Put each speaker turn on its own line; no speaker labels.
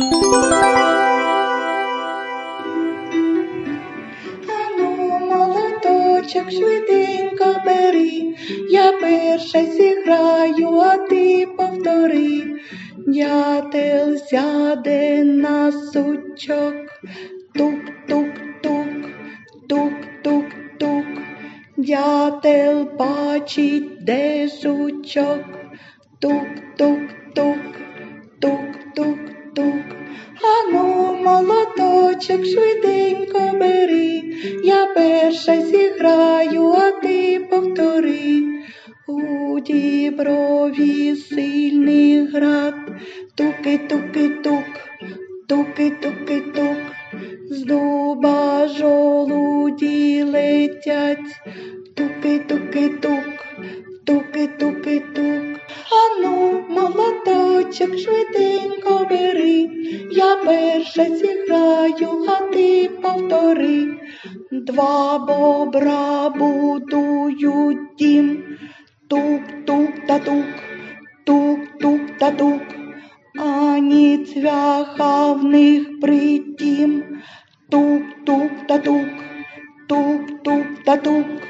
Ану, молоточок швиденько бери, я перша зіграю, а ти повтори. Дятел сяде на сучок, тук-тук-тук, тук-тук-тук. Дятел бачить, де жучок, тук-тук-тук, тук-тук-тук. Ану, молоточок швиденько бери, я перша зіграю, а ти повтори. У діброві сильний град, туки-туки-тук, туки-туки-тук, з дуба жолуді летять, туки-туки-тук, туки-туки-тук. Ану, швиденько бери, я перша зіграю, а ти повтори. Два бобра будують дім, тук-тук та тук, тук-тук та тук, ані цвяха в них притім, тук-тук та тук, тук-тук та тук.